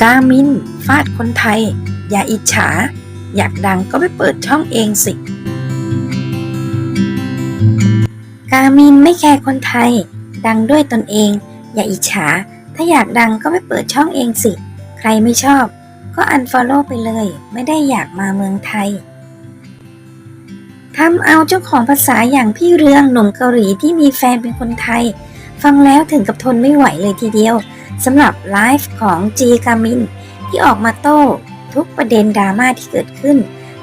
กามินฟาดคนไทย อย่าอิจฉา อยากดังก็ไปเปิดช่องเองสิ กามินไม่แคร์คนไทย ดังด้วยตนเอง อย่าอิจฉา ถ้าอยากดังก็ไปเปิดช่องเองสิ ใครไม่ชอบ ก็อันฟอลโล่ไปเลย ไม่ได้อยากมาเมืองไทยทำเอาเจ้าของภาษาอย่างพี่เรืองหนุ่มเกาหลีที่มีแฟนเป็นคนไทย ฟังแล้วถึงกับทนไม่ไหวเลยทีเดียวสำหรับไลฟ์ของจีกามิน ที่ออกมาโต้ทุกประเด็นดราม่าที่เกิดขึ้น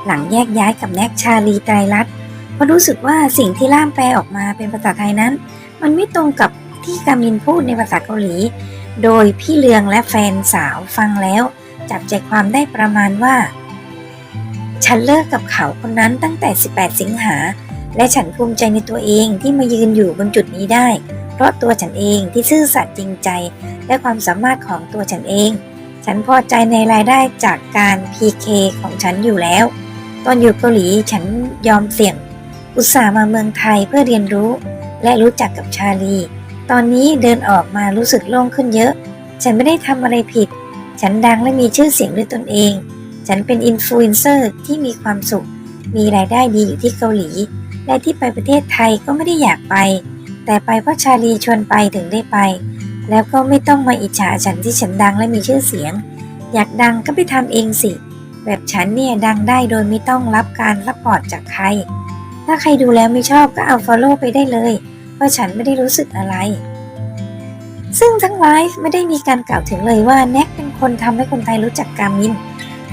หลังแยกย้ายกับแน็กชาลีไตรรัตน์เพราะรู้สึกว่าสิ่งที่ล่ามแปลออกมาเป็นภาษาไทยนั้น มันไม่ตรงกับที่กามินพูดในภาษาเกาหลี โดยพี่เลืองและแฟนสาวฟังแล้ว จับใจความได้ประมาณว่า ฉันเลิกกับเขาคนนั้นตั้งแต่ 18 สิงหา และฉันภูมิใจในตัวเองที่มายืนอยู่บนจุดนี้ได้ เพราะตัวฉันเองที่ซื่อสัตย์จริงใจ และความสามารถของตัวฉันเอง ฉันพอใจในรายได้จากการ PK ของฉันอยู่แล้ว ตอนอยู่เกาหลีฉันยอมเสี่ยง อุตส่าห์มาเมืองไทยเพื่อเรียนรู้ และรู้จักกับชาลี ตอนนี้เดินออกมารู้สึกโล่งขึ้นเยอะ ฉันไม่ได้ทำอะไรผิด ฉันดังและมีชื่อเสียงด้วยตนเอง ฉันเป็นอินฟลูเอนเซอร์ที่มีความสุข มีรายได้ดีอยู่ที่เกาหลี และที่ไปประเทศไทยก็ไม่ได้อยากไป แต่ไปเพราะชาลีชวนไปถึงได้ไป แล้วก็ไม่ต้องมาอิจฉาฉันที่ฉันดังและมีชื่อเสียง อยากดังก็ไปทำเองสิ แบบฉันเนี่ยดังได้โดยไม่ต้องรับการรับพอร์ตจากใคร ถ้าใครดูแล้วไม่ชอบก็เอา follow ไปได้เลย เพราะฉันไม่ได้รู้สึกอะไร ซึ่งทั้งไลฟ์ไม่ได้มีการกล่าวถึงเลยว่าแน็กเป็นคนทำให้คนไทยรู้จักกามิน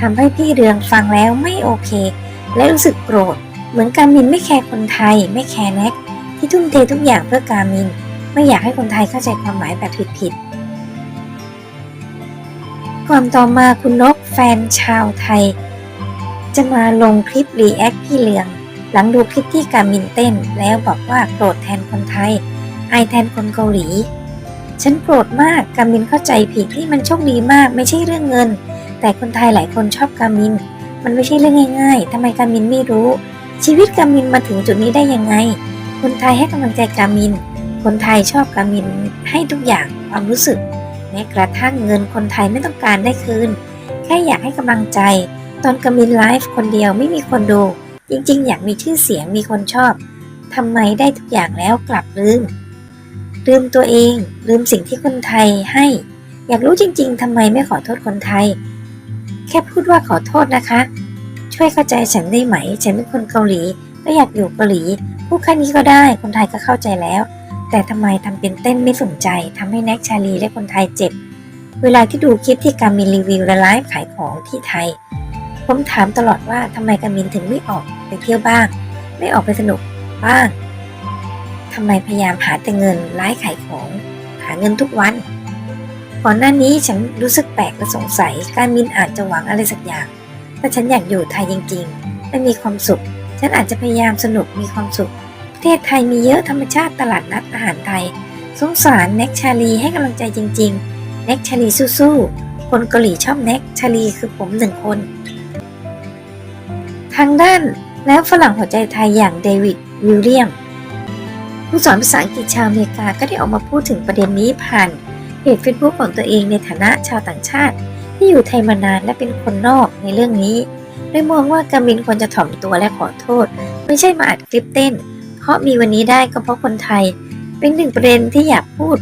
ทำให้พี่เรืองฟังแล้วไม่โอเค และรู้สึกโกรธ เหมือนกามินไม่แคร์คนไทย ไม่แคร์แน็ก ที่ทุ่มเททุกอย่างเพื่อกามิน ไม่อยากให้คนไทยเข้าใจความหมายแบบผิดๆก่อนต่อมาคุณนกแฟนชาวไทย จะมาลงคลิปรีแอคพี่เลือง หลังดูคลิปที่กามินเต้น แล้วบอกว่าโกรธแทนคนไทยอายแทนคนเกาหลี ฉันโกรธมากกามินเข้าใจผิดที่มันโชคดีมากไม่ใช่เรื่องเงิน แต่คนไทยหลายคนชอบกามิน มันไม่ใช่เรื่องง่ายๆทำไมกามินไม่รู้ ชีวิตกามินมาถึงจุดนี้ได้ยังไง คนไทยให้กำลังใจกามิน คนไทยชอบกามินให้ทุกอย่างความรู้สึก แม้กระทั่งเงินคนไทยไม่ต้องการได้คืน แค่อยากให้กำลังใจ ตอนกามินไลฟ์คนเดียวไม่มีคนดู จริงๆ อยากมีชื่อเสียงมีคนชอบทำไมได้ทุกอย่างแล้วกลับลืม ลืมตัวเอง ลืมสิ่งที่คนไทยให้ อยากรู้จริง ๆทำไมไม่ขอโทษคนไทย แค่พูดว่าขอโทษนะคะ ช่วยเข้าใจฉันได้ไหม ฉันเป็นคนเกาหลีก็อยากอยู่เกาหลี พูดแค่นี้ก็ได้คนไทยก็เข้าใจแล้ว แต่ทำไมทำเป็นเต้นไม่สนใจทำให้แน็กชาลีและคนไทยเจ็บ เวลาที่ดูคลิปที่กามินรีวิวและไลฟ์ขายของที่ไทย ผมถามตลอดว่าทำไมกามินถึงไม่ออกไปเที่ยวบ้าง ไม่ออกไปสนุกบ้างทำไมพยายามหาแต่เงินไลฟ์ขายของหาเงินทุกวันก่อนหน้านี้ฉันรู้สึกแปลกและสงสัย การมินอาจจะหวังอะไรสักอย่าง แต่ฉันอยากอยู่ไทยจริงๆ และมีความสุข ฉันอาจจะพยายามสนุกมีความสุข ประเทศไทยมีเยอะธรรมชาติตลาดนัดอาหารไทย สงสารแน็กชาลีให้กำลังใจจริงๆแน็กชาลีสู้ๆ คนเกาหลีชอบแน็กชาลีคือผมหนึ่งคน ทางด้านแล้วฝรั่งหัวใจไทยอย่างเดวิดวิลเลียมผู้สอนภาษาอังกฤษชาวอเมริกาก็ได้ออกมาพูดถึงประเด็นนี้ผ่านเพจเฟซบุ๊กของตัวเองในฐานะชาวต่างชาติ ที่อยู่ไทยมานานและเป็นคนนอกในเรื่องนี้ โดยมองว่ากามินควรจะถ่อมตัวและขอโทษ ไม่ใช่มาอัดคลิปเต้น เพราะมีวันนี้ได้ก็เพราะคนไทย เป็นหนึ่งประเด็นที่อยากพูด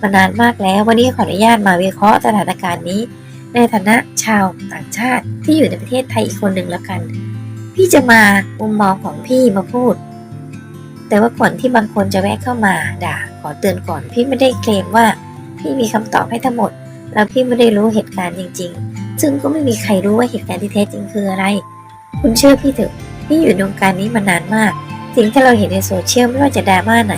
มานานมากแล้ว วันนี้ขออนุญาตมาวิเคราะห์สถานการณ์นี้ ในฐานะชาวต่างชาติที่อยู่ในประเทศไทยอีกคนหนึ่งแล้วกัน พี่จะมามุมมองของพี่มาพูด แต่ว่าก่อนที่บางคนจะแวะเข้ามาด่าขอเตือนก่อนพี่ไม่ได้เคลมว่าพี่มีคำตอบให้ทั้งหมด แล้วพี่ไม่ได้รู้เหตุการณ์จริง ๆ ซึ่งก็ไม่มีใครรู้ว่าเหตุการณ์ที่แท้จริงคืออะไร คุณเชื่อพี่เถอะพี่อยู่ในวงการนี้มานานมากสิ่งที่เราเห็นในโซเชียลไม่ว่าจะดราม่าไหน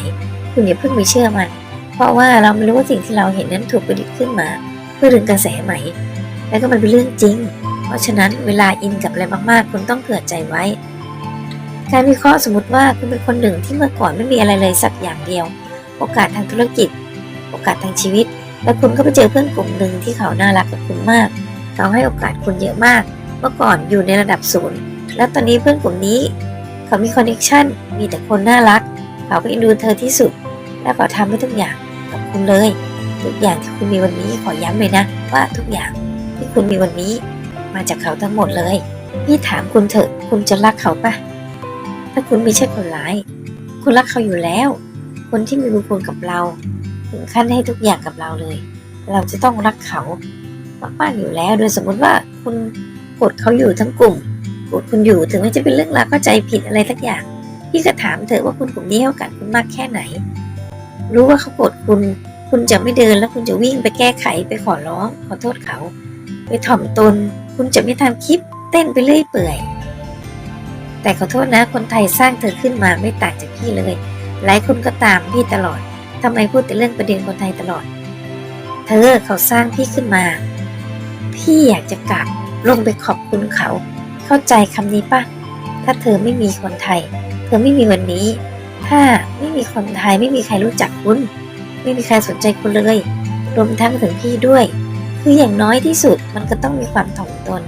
คุณอย่าเพิ่งไปเชื่อมัน เพราะว่าเราไม่รู้ว่าสิ่งที่เราเห็นนั้นถูกประดิษฐ์ขึ้นมา เพื่อดึงกระแสใหม่ แล้วก็มันเป็นเรื่องจริง เพราะฉะนั้นเวลาอินกับอะไรมากๆ คุณต้องเผื่อใจไว้ การวิเคราะห์สมมติว่าคุณเป็นคนหนึ่งที่เมื่อก่อนไม่มีอะไรเลยสักอย่างเดียว โอกาสทางธุรกิจ โอกาสทางชีวิต แล้วคุณก็ไปเจอเพื่อนกลุ่มหนึ่งที่เขาน่ารักกับคุณมาก เขาให้โอกาสคุณเยอะมาก เมื่อก่อนอยู่ในระดับศูนย์ แล้วตอนนี้เพื่อนกลุ่มนี้ เขามีคอนเนคชั่น มีแต่คนน่ารัก เขาก็เอ็นดูเธอที่สุด แล้วก็ทำให้ทุกอย่างกับคุณเลย ทุกอย่างที่คุณมีวันนี้ขอย้ำเลยนะว่าทุกอย่างที่คุณมีวันนี้ มาจากเขาทั้งหมดเลย พี่ถามคุณเถอะ คุณจะรักเขาปะถ้าคุณไม่ใช่คนร้าย คุณรักเขาอยู่แล้ว คนที่มีบุญคุณกับเรา ถึงขั้นให้ทุกอย่างกับเราเลย เราจะต้องรักเขา มากๆอยู่แล้ว โดยสมมติว่าคุณกดเขาอยู่ทั้งกลุ่มกดคุณอยู่ถึงแม้จะเป็นเรื่องราวเข้าใจผิดอะไรสักอย่างพี่ก็ถามเถอะว่าคุณกลุ่มนี้ให้โอกาสคุณมากแค่ไหน รู้ว่าเขาโกรธคุณ คุณจะไม่เดินแล้วคุณจะวิ่งไปแก้ไขไปขอร้อง ขอโทษเขา ไปถ่อมตน คุณจะไม่ทำคลิปเต้นไปเรื่อยเปื่อย แต่ขอโทษนะคนไทยสร้างเธอขึ้นมาไม่ต่างจากพี่เลย หลายคนก็ตามพี่ตลอดทำไมพูดแต่เรื่องประเด็นคนไทยตลอด เธอเขาสร้างพี่ขึ้นมา พี่อยากจะกลับลงไปขอบคุณเขา เข้าใจคำนี้ปะถ้าเธอไม่มีคนไทย เธอไม่มีวันนี้ ถ้าไม่มีคนไทยไม่มีใครรู้จักคุณ ไม่มีใครสนใจคุณเลย รวมทั้งถึงพี่ด้วย คืออย่างน้อยที่สุดมันก็ต้องมีความถ่อมตน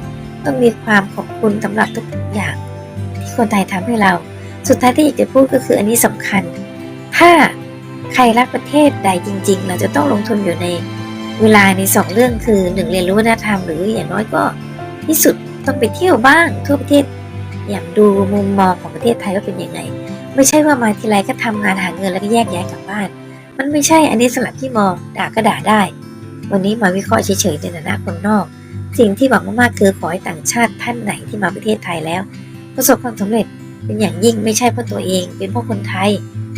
ต้องมีความขอบคุณสำหรับทุกอย่าง ที่คนไทยทำให้เรา สุดท้ายที่อยากจะพูดก็คืออันนี้สำคัญ ถ้าใครรักประเทศใดจริง ๆ เราจะต้องลงทุนอยู่ใน เวลาในสองเรื่องคือหนึ่งเรียนรู้วัฒนธรรมหรืออย่างน้อยก็ที่สุดต้องไปเที่ยวบ้างทั่วประเทศ อย่างดูมุมมองของประเทศไทยว่าเป็นยังไง ไม่ใช่ว่ามาทีไรก็ทำงานหาเงินแล้วก็แยกย้ายกลับบ้าน มันไม่ใช่อันนี้สำหรับที่มองด่าก็ด่าได้ วันนี้มาวิเคราะห์เฉยๆในฐานะคนนอก สิ่งที่หวังมากๆคือขอให้ต่างชาติท่านไหนที่มาประเทศไทยแล้ว ประสบความสำเร็จเป็นอย่างยิ่งไม่ใช่เพราะตัวเอง เป็นเพราะคนไทย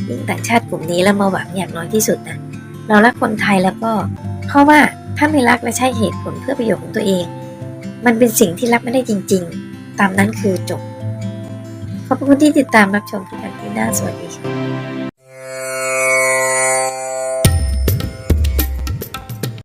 ยิ่งต่างชาติกลุ่มนี้แล้วมาหวังอย่างน้อยที่สุดนะเรารักคนไทยแล้วก็ เพราะว่าถ้าไม่รักและใช้เหตุผลเพื่อประโยชน์ของตัวเอง มันเป็นสิ่งที่รับไม่ได้จริง ๆ ตามนั้นคือจบ ขอบคุณที่ติดตามรับชมทุกท่านที่น่าสวัสดีค่ะ